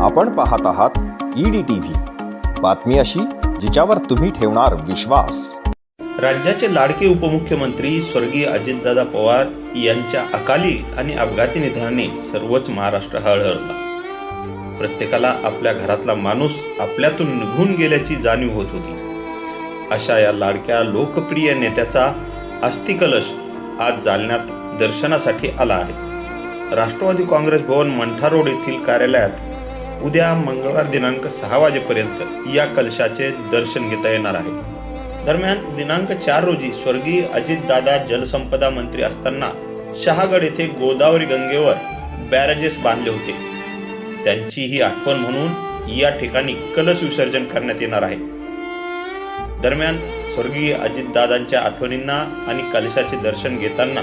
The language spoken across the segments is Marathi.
आपण पाहत आहात ईडी टीव्ही बातमी अशी जिच्यावर तुम्ही ठेवणार विश्वास. राज्याचे लाडके उपमुख्यमंत्री स्वर्गीय अजितदादा पवार यांच्या अकाली आणि अपघाती निधनाने सर्वच महाराष्ट्र हळहळला. प्रत्येकाला आपल्या घरातला माणूस आपल्यातून निघून गेल्याची जाणीव होत होती. अशा या लाडक्या लोकप्रिय नेत्याचा अस्थिकलश आज जालन्यात दर्शनासाठी आला आहे. राष्ट्रवादी काँग्रेस भवन मंठा रोड येथील कार्यालयात उद्या मंगळवार दिनांक सहा वाजेपर्यंत या कलशाचे दर्शन घेता येणार आहे. दरम्यान दिनांक चार रोजी स्वर्गीय अजितदादा जलसंपदा मंत्री असताना शहागड येथे गोदावरी गंगेवर बॅरेजेस बांधले होते. त्यांची ही आठवण म्हणून या ठिकाणी कलश विसर्जन करण्यात येणार आहे. दरम्यान स्वर्गीय अजितदादांच्या आठवणींना आणि कलशाचे दर्शन घेताना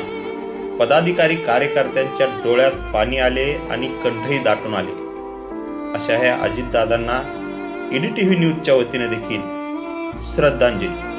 पदाधिकारी कार्यकर्त्यांच्या डोळ्यात पाणी आले आणि कंठही दाटून आले. अशा ह्या अजितदादांना ईडी टी व्ही न्यूजच्या वतीने देखील श्रद्धांजली.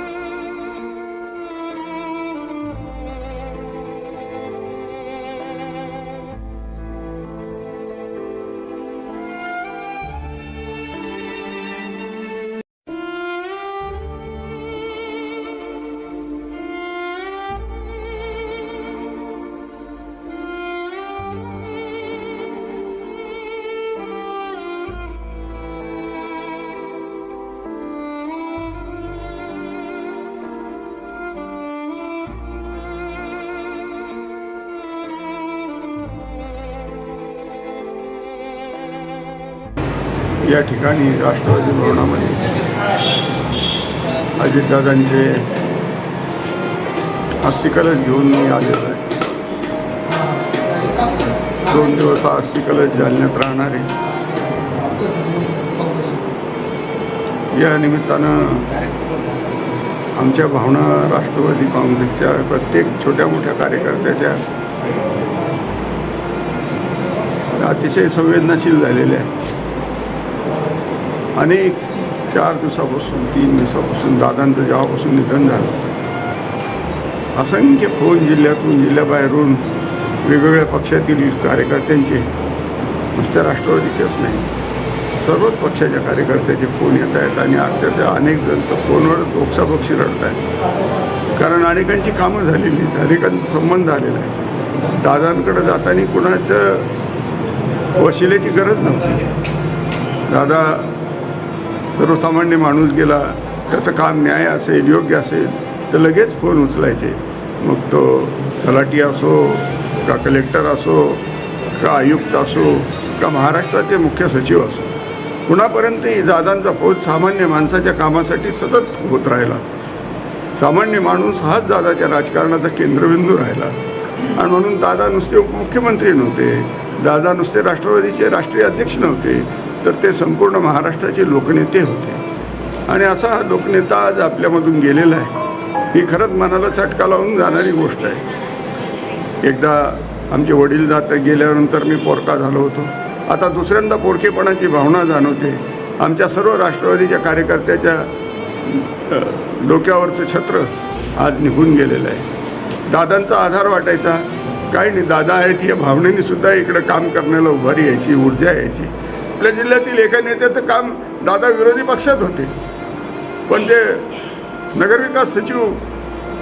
या ठिकाणी राष्ट्रवादी भवनामध्ये अजितदादांचे अस्थिकलश घेऊन मी आलेलो आहे. दोन दिवस हा अस्थिकलश जालन्यात राहणार आहे. या निमित्तानं आमच्या भावना राष्ट्रवादी काँग्रेसच्या प्रत्येक छोट्या मोठ्या कार्यकर्त्याच्या अतिशय संवेदनाशील झालेल्या आहेत. अनेक चार दिवसापासून तीन दिवसापासून दादांचं जेव्हापासून निधन झालं असंख्य फोन जिल्ह्यातून जिल्ह्याबाहेरून वेगवेगळ्या पक्षातील कार्यकर्त्यांचे नुसत्या राष्ट्रवादीचेच नाही सर्वच पक्षाच्या कार्यकर्त्याचे फोन येत आहेत आणि अक्षरशः अनेक जण तर फोनवर दोक्षापक्षी रडत आहेत. कारण अनेकांची कामं झालेली आहेत अनेकांचा संबंध आलेला आहे. दादांकडे जाताना कुणाचं वशिलेची गरज नव्हती. दादा सर्वसामान्य माणूस गेला त्याचं काम न्याय असेल योग्य असेल तर लगेच फोन उचलायचे. मग तो तलाठी असो का कलेक्टर असो का आयुक्त असो का महाराष्ट्राचे मुख्य सचिव असो कुणापर्यंतही दादांचा पोच सामान्य माणसाच्या कामासाठी सतत होत राहिला. सामान्य माणूस हाच दादाच्या राजकारणाचा केंद्रबिंदू राहिला. आणि म्हणून दादा नुसते उपमुख्यमंत्री नव्हते. दादा नुसते राष्ट्रवादीचे राष्ट्रीय अध्यक्ष नव्हते. तर ते संपूर्ण महाराष्ट्राचे लोकनेते होते. आणि असा हा लोकनेता आज आपल्यामधून गेलेला आहे. ही खरंच मनाला चटका लावून जाणारी गोष्ट आहे. एकदा आमचे वडील जात गेल्यानंतर मी पोरका झालो होतो. आता दुसऱ्यांदा पोरकेपणाची भावना जाणवते. आमच्या सर्व राष्ट्रवादीच्या कार्यकर्त्याच्या डोक्यावरचं छत्र आज निघून गेलेलं आहे. दादांचा आधार वाटायचा. काही नाही दादा आहेत या भावनेने सुद्धा इकडं काम करण्याला उभारी यायची ऊर्जा यायची. आपल्या जिल्ह्यातील एका नेत्याचं काम दादा विरोधी पक्षात होते. पण ते नगरविकास सचिव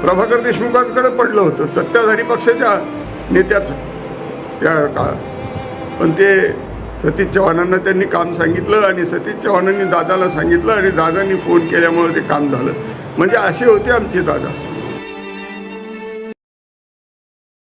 प्रभाकर देशमुखांकडे पडलं होतं सत्ताधारी पक्षाच्या नेत्याचं त्या काळात. पण ते सतीश चव्हाणांना त्यांनी काम सांगितलं आणि सतीश चव्हाणांनी दादाला सांगितलं आणि दादांनी फोन केल्यामुळे ते काम झालं. म्हणजे असे होते आमचे दादा.